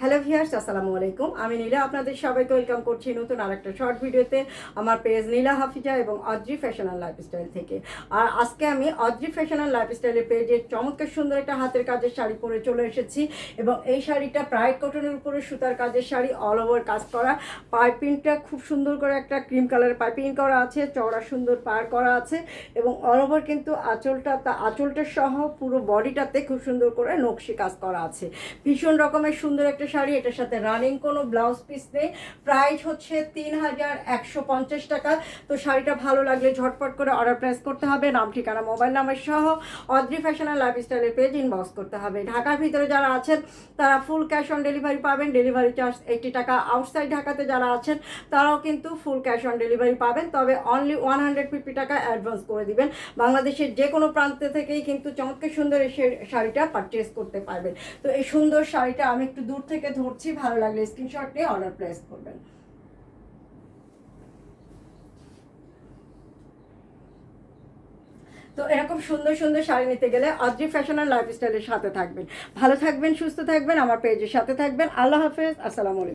Hello viewers আসসালামু আলাইকুম। আমি নীলা, আপনাদের সবাইকে ওয়েলকাম করছি নতুন আরেকটা শর্ট ভিডিওতে। আমার পেজ নীলা হাফিজা এবং অদ্রি ফ্যাশন অ্যান্ড লাইফস্টাইল থেকে। আর আজকে আমি অদ্রি ফ্যাশন অ্যান্ড লাইফস্টাইলের পেজে চমৎকার সুন্দর একটা হাতের কাজের শাড়ি পরে চলে এসেছি এবং এই শাড়িটা প্রায় কটনের উপরে সুতার কাজের শাড়ি অল ওভার কাজ করা। পাইপিংটা খুব সুন্দর করে একটা ক্রিম কালারের পাইপিং করা আছে, চওড়া সুন্দর পার করা আছে এবং অল ওভার কিন্তু আঁচলটা, তা আঁচলটা সহ পুরো বডিটাতে খুব সুন্দর করে নকশি কাজ করা আছে। ভীষণ রকমের সুন্দর একটা শাড়ি, এটার সাথে রানিং কোনো ব্লাউজ পিস নেই। প্রাইস হচ্ছে তিন হাজার একশো পঞ্চাশ টাকা। তো শাড়িটা ভালো লাগলে ঝটপট করে অর্ডার প্লেস করতে হবে। নাম, ঠিকানা মোবাইল নাম্বার সহ অদ্রি ফ্যাশন আর লাইফস্টাইলের পেজ ইনবক্স করতে হবে। ঢাকার ভিতরে যারা আছেন, তারা ফুল ক্যাশ অন ডেলিভারি পাবেন। ডেলিভারি চার্জ এইটি টাকা। আউটসাইড ঢাকাতে যারা আছেন, তারাও কিন্তু ফুল ক্যাশ অন ডেলিভারি পাবেন। তবে অনলি ওয়ান হান্ড্রেড ফিফটি টাকা অ্যাডভান্স করে দিবেন। বাংলাদেশের যে কোনো প্রান্ত থেকেই কিন্তু চমৎকার সুন্দর শে- শাড়িটা পারচেস করতে পারবেন। তো এই সুন্দর শাড়িটা আমি একটু দূর থেকে ধরছি, ভালো লাগলে স্ক্রিনশট নিয়ে অর্ডার প্লেস করবেন। তো এরকম সুন্দর সুন্দর শাড়ি নিতে গেলে অদ্রি ফ্যাশন আর লাইফস্টাইলের সাথে থাকবেন। ভালো থাকবেন, সুস্থ থাকবেন, আমার পেজের সাথে থাকবেন। আল্লাহ হাফেজ, আসসালামু আলাইকুম।